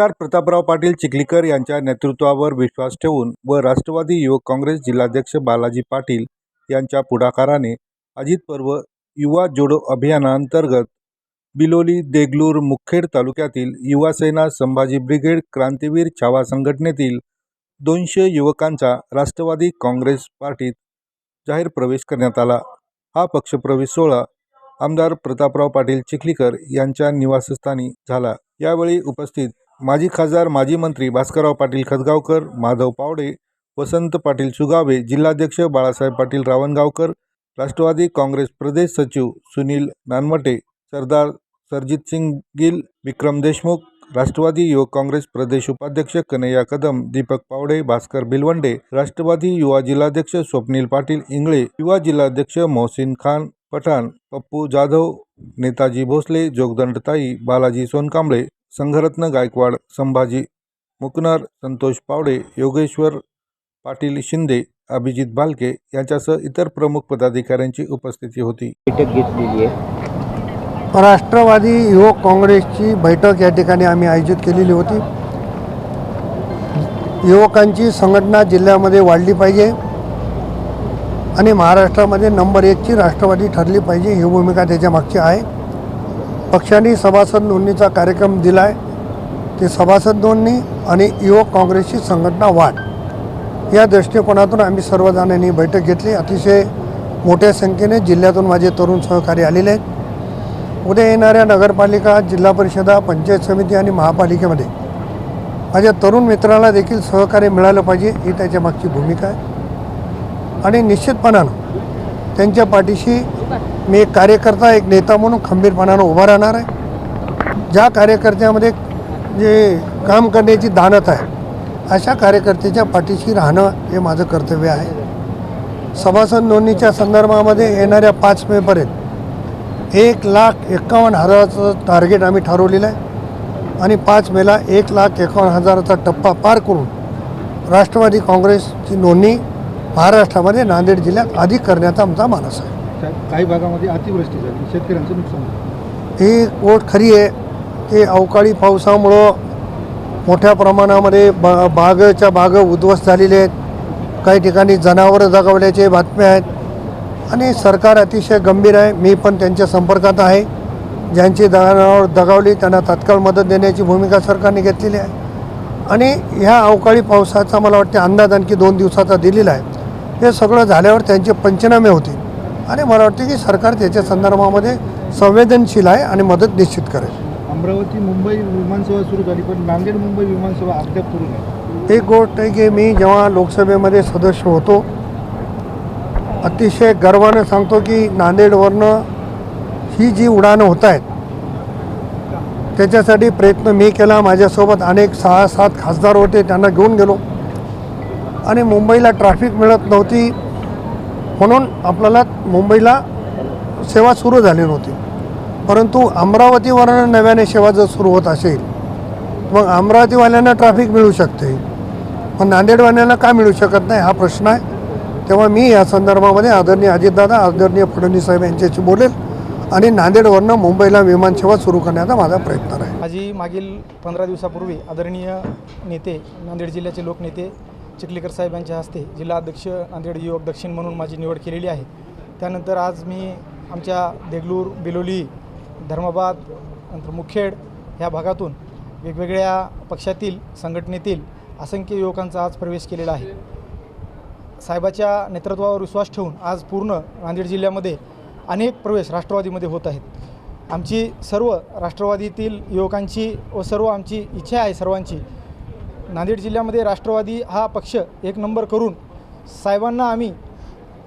आमदार प्रतापराव पाटील चिखलीकर यांच्या नेतृत्वावर विश्वास ठेवून व राष्ट्रवादी युवक काँग्रेस जिल्हाध्यक्ष बालाजी पाटील यांच्या पुढाकाराने अजित पर्व युवा जोडो अभियानांतर्गत बिलोली देगलूर मुखेड तालुक्यातील युवासेना संभाजी ब्रिगेड क्रांतीवीर छावा संघटनेतील दोनशे युवकांचा राष्ट्रवादी काँग्रेस पार्टीत जाहीर प्रवेश करण्यात आला. हा पक्षप्रवेश सोहळा आमदार प्रतापराव पाटील चिखलीकर यांच्या निवासस्थानी झाला. यावेळी उपस्थित माजी खासदार माजी मंत्री भास्करराव पाटील खतगावकर माधव पावडे वसंत पाटील सुगावे जिल्हाध्यक्ष बाळासाहेब पाटील रावणगावकर राष्ट्रवादी काँग्रेस प्रदेश सचिव सुनील नानवटे सरदार सरजितसिंग गिल विक्रम देशमुख राष्ट्रवादी युवक काँग्रेस प्रदेश उपाध्यक्ष कन्हैया कदम दीपक पावडे भास्कर भिलवंडे राष्ट्रवादी युवा जिल्हाध्यक्ष स्वप्नील पाटील इंगळे युवा जिल्हाध्यक्ष मोहसिन खान पठाण पप्पू जाधव नेताजी भोसले जोगदंडताई बालाजी सोनकांबळे संघरत्न गायकवाड संभाजी मुकनर संतोष पावडे योगेश्वर पाटील शिंदे अभिजित भालके यांच्यासह इतर प्रमुख पदाधिकाऱ्यांची उपस्थिती होती. बैठक घेतलेली आहे. राष्ट्रवादी युवक काँग्रेसची बैठक या ठिकाणी आम्ही आयोजित केलेली होती. युवकांची संघटना जिल्ह्यामध्ये वाढली पाहिजे आणि महाराष्ट्रामध्ये नंबर एकची राष्ट्रवादी ठरली पाहिजे ही भूमिका त्याच्या मागची आहे. पक्षाने सभासद नोंदणीचा कार्यक्रम दिला आहे ते सभासद नोंदणी आणि युवक काँग्रेसची संघटना वाढ. या दृष्टिकोनातून आम्ही सर्वजणांनी बैठक घेतली. अतिशय मोठ्या संख्येने जिल्ह्यातून माझे तरुण सहकारी आलेले आहेत. उद्या येणाऱ्या नगरपालिका जिल्हा परिषदा पंचायत समिती आणि महापालिकेमध्ये माझ्या तरुण मित्राला देखील सहकार्य मिळालं पाहिजे ही त्याच्या मागची भूमिका आहे. आणि निश्चितपणानं त्यांच्या पाठीशी मी एक कार्यकर्ता एक नेता म्हणून खंबीरपणानं उभा राहणार आहे. ज्या कार्यकर्त्यामध्ये जे काम करण्याची दानत आहे अशा कार्यकर्त्याच्या पाठीशी राहणं हे माझं कर्तव्य आहे. सभासद नोंदणीच्या संदर्भामध्ये येणाऱ्या पाच मेपर्यंत एक लाख एकावन्न हजाराचं टार्गेट आम्ही ठरवलेलं आहे आणि पाच मेला एक लाख एकावन्न हजाराचा टप्पा पार करून राष्ट्रवादी काँग्रेसची नोंदणी महाराष्ट्रामध्ये नांदेड जिल्ह्यात अधिक करण्याचा आमचा मानस आहे. काही भागामध्ये अतिवृष्टी झाली. शेतकऱ्यांचं नुकसान झालं. ही गोष्ट खरी आहे. की अवकाळी पावसामुळं मोठ्या प्रमाणामध्ये बा बागच्या बाग उद्ध्वस्त झालेले आहेत. काही ठिकाणी जनावरं दगावल्याचे बातम्या आहेत. आणि सरकार अतिशय गंभीर आहे. मी पण त्यांच्या संपर्कात आहे. ज्यांची जनावर दगावली त्यांना तात्काळ मदत देण्याची भूमिका सरकारने घेतलेली आहे. आणि ह्या अवकाळी पावसाचा मला वाटते अंदाज आणखी दोन दिवसाचा दिलेला आहे. हे सगळं झाल्यावर त्यांचे पंचनामे होतील. आणि मला वाटते की सरकार त्याच्या संदर्भामध्ये संवेदनशील आहे आणि मदत निश्चित करेल. अमरावती मुंबई विमानसेवा सुरू झाली पण नांदेड मुंबई विमानसेवा अद्याप सुरू नाही. एक गोष्ट आहे की मी जेव्हा लोकसभेमध्ये सदस्य होतो अतिशय गर्वानं सांगतो की नांदेडवरनं ही जी उडाणं होत आहेत त्याच्यासाठी प्रयत्न मी केला. माझ्यासोबत अनेक सहा सात खासदार होते त्यांना घेऊन गेलो. आणि मुंबईला ट्रॅफिक मिळत नव्हती. म्हणून आपल्याला मुंबईला सेवा सुरू झाली नव्हती. परंतु अमरावतीवरनं नव्याने सेवा जर सुरू होत असेल मग अमरावतीवाल्यांना ट्रॅफिक मिळू शकते. पण नांदेडवाल्यांना का मिळू शकत नाही? हा प्रश्न आहे. तेव्हा मी या संदर्भामध्ये आदरणीय अजितदादा आदरणीय फडणवीस साहेब यांच्याशी बोलेल आणि नांदेडवरनं मुंबईला विमानसेवा सुरू करण्याचा माझा प्रयत्न आहे. माझी मागील पंधरा दिवसापूर्वी आदरणीय नेते नांदेड जिल्ह्याचे लोकनेते चिखलीकर साहेबांच्या हस्ते जिल्हा अध्यक्ष नांदेड युवक दक्षिण म्हणून माझी निवड केलेली आहे. त्यानंतर आज मी आमच्या देगलूर बिलोली धर्माबाद नंतर मुखेड ह्या भागातून वेगवेगळ्या पक्षातील संघटनेतील असंख्य युवकांचा आज प्रवेश केलेला आहे. साहेबाच्या नेतृत्वावर विश्वास ठेवून आज पूर्ण नांदेड जिल्ह्यामध्ये अनेक प्रवेश राष्ट्रवादीमध्ये होत आहेत. आमची सर्व राष्ट्रवादीतील युवकांची व सर्व आमची इच्छा आहे सर्वांची नांदेड जिल्ह्यामध्ये राष्ट्रवादी हा पक्ष एक नंबर करून साहेबांना आम्ही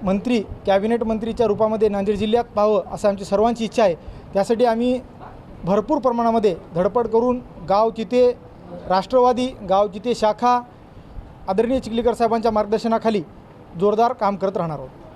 मंत्री कॅबिनेट मंत्रीच्या रूपामध्ये नांदेड जिल्ह्यात पाहावं असं आमची सर्वांची इच्छा आहे. त्यासाठी आम्ही भरपूर प्रमाणामध्ये धडपड करून गाव तिथे राष्ट्रवादी गाव तिथे शाखा आदरणीय चिखलीकर साहेबांच्या मार्गदर्शनाखाली जोरदार काम करत राहणार आहोत.